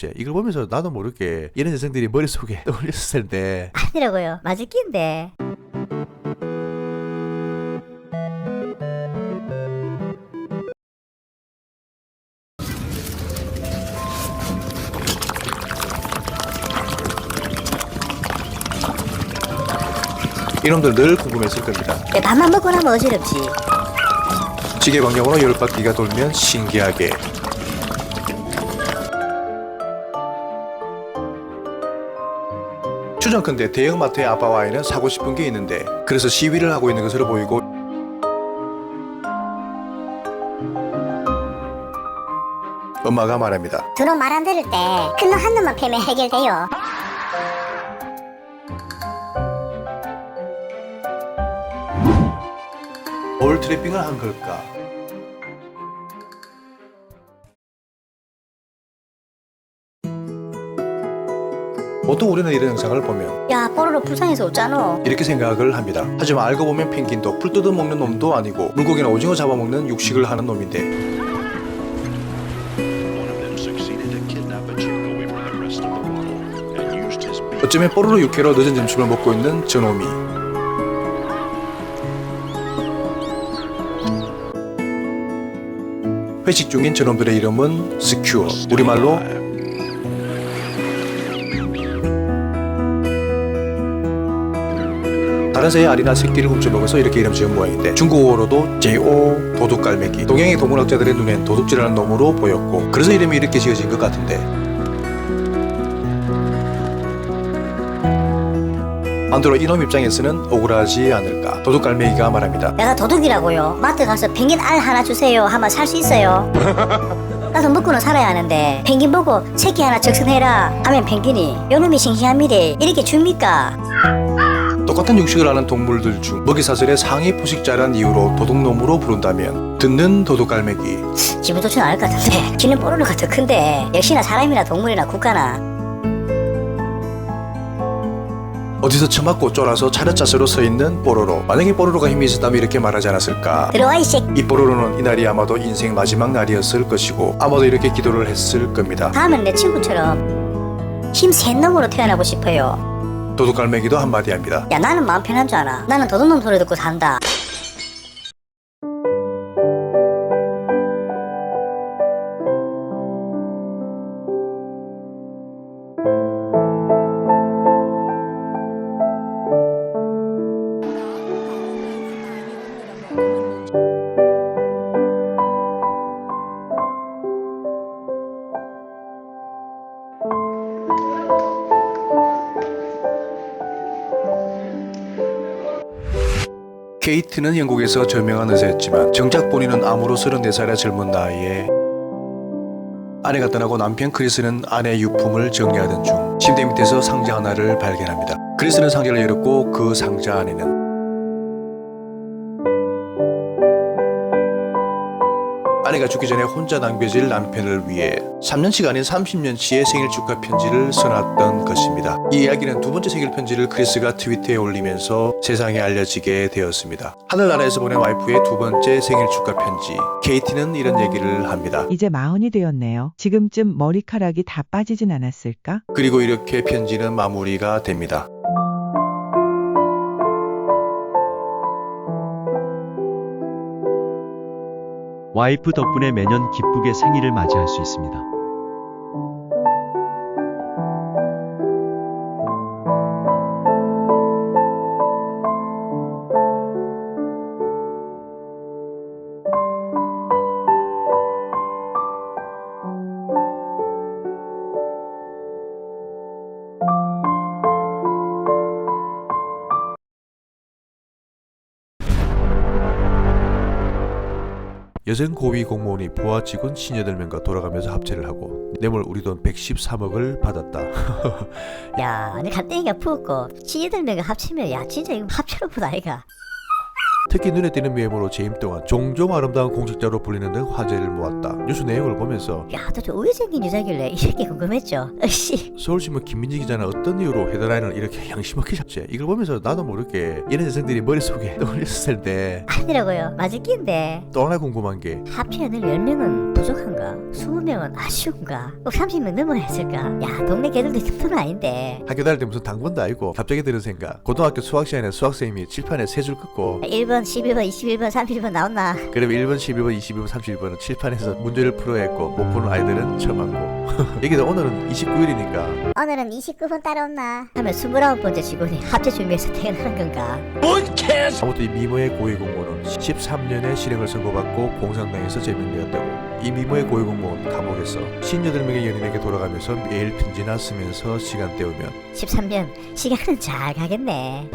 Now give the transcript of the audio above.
잡지. 이걸 보면서 나도 모르게 이런 여성들이 머릿속에 떠올렸을 텐데 아니라고요. 맞을 낀데. 이놈들 늘 궁금했을 겁니다. 야, 밥만 먹고 나면 어지럽지. 지게 방향으로 열 바퀴가 돌면 신기하게 추정컨대 대형마트의 아빠와 아이는 사고 싶은 게 있는데 그래서 시위를 하고 있는 것으로 보이고 엄마가 말합니다. 두 놈 말 안 들을 때 큰 놈 한 놈만 패면 해결돼요. 뭘 트래핑을 한 걸까? 보통 우리는 이런 영상을 보면 야, 뽀로로 불쌍해서 웃잖아. 이렇게 생각을 합니다. 하지만 알고 보면 펭귄도 풀 뜯어 먹는 놈도 아니고 물고기나 오징어 잡아먹는 육식을 하는 놈인데 어쩌면 뽀로로 육회로 늦은 점심을 먹고 있는 저놈이 회식 중인 저놈들의 이름은 스큐어 우리말로 다른 새의 알이나 새끼를 훔쳐먹어서 이렇게 이름 지은 모양인데 중국어로도 JO 도둑갈매기 동양의 동물학자들의 눈엔 도둑질하는 놈으로 보였고 그래서 이름이 이렇게 지어진 것 같은데 반대로 이놈 입장에서는 억울하지 않을까 도둑갈매기가 말합니다 내가 도둑이라고요. 마트 가서 펭귄 알 하나 주세요 하면 살 수 있어요. 나도 먹고는 살아야 하는데 펭귄 보고 새끼 하나 적선해라 하면 펭귄이 요놈이 싱싱합니다 이렇게 줍니까? 똑같은 육식을 하는 동물들 중 먹이사슬의 상위 포식자란 이유로 도둑놈으로 부른다면 듣는 도둑갈매기. 기분 좋지는 않을 것 같은데. 쥐는 뽀로로가 더 큰데 역시나 사람이나 동물이나 국가나. 어디서 처맞고 쫄아서 차렷자세로 서 있는 뽀로로. 만약에 뽀로로가 힘이 있었다면 이렇게 말하지 않았을까? 들어와 이 새끼. 이 뽀로로는 이날이 아마도 인생 마지막 날이었을 것이고 아마도 이렇게 기도를 했을 겁니다. 다음엔 내 친구처럼 힘센 놈으로 태어나고 싶어요 도둑갈매기도 한마디 합니다. 야 나는 마음 편한 줄 알아. 나는 도둑놈 소리 듣고 산다 케이트는 영국에서 저명한 의사였지만 정작 본인은 암으로 34살의 젊은 나이에 아내가 떠나고 남편 크리스는 아내의 유품을 정리하던 중 침대 밑에서 상자 하나를 발견합니다. 크리스는 상자를 열었고 그 상자 안에는 아내가 죽기 전에 혼자 남겨질 남편을 위해 3년치가 아닌 30년치의 생일 축하 편지를 써놨던 것입니다. 이 이야기는 두 번째 생일 편지를 크리스가 트위터에 올리면서 세상에 알려지게 되었습니다. 하늘나라에서 보낸 와이프의 두 번째 생일 축하 편지. 케이티는 이런 얘기를 합니다. 이제 마흔이 되었네요. 지금쯤 머리카락이 다 빠지진 않았을까? 그리고 이렇게 편지는 마무리가 됩니다. 와이프 덕분에 매년 기쁘게 생일을 맞이할 수 있습니다. 여성 고위 공무원이 부하 직원 58명과 돌아가면서 합체를 하고 뇌물 우리 돈 113억을 받았다. 야, 내 간땡이가 부었고 지혜들 내가 합치면 야 진짜 이거 합체로보다 아이가 특히 눈에 띄는 외모로 재임 동안 종종 아름다운 공직자로 불리는 등 화제를 모았다. 뉴스 내용을 보면서 야 도대체 왜 생긴 여자길래 이렇게 궁금했죠 으씨 서울신문 김민지 기자는 어떤 이유로 헤드라인을 이렇게 양심없게 잡지? 이걸 보면서 나도 모르게 이런 여성들이 머릿속에 떠올렸을 텐데 아니라고요 맞을 낀데 또 하나 궁금한 게 합치면 늘 10명은 부족한가? 20명은 아쉬운가? 꼭 30명 넘어야 했을까? 야 동네 개들도 이 정도는 아닌데 학교 다닐 때 무슨 당번도 아니고 갑자기 들은 생각 고등학교 수학 시간에 수학선생님이 칠판에 세 줄 긋고 1번, 11번, 21번, 31번 나왔나? 그럼 1번, 11번, 22번, 31번은 칠판에서 문제를 풀어야 했고 못 푸는 아이들은 처맞고 여기다 오늘은 29일이니까 오늘은 29번 따라온나? 하면 29번째 직원이 합체 준비해서 퇴근하는 건가? 아무튼 이 미모의 고위공무원은 13년의 실형을 선고받고 공산당에서 제명되었다고 이 미모의 고위공무원 감옥에서 58명의 연인에게 돌아가면서 매일 편지나 쓰면서 시간 때우면 13년 시간은 잘 가겠네.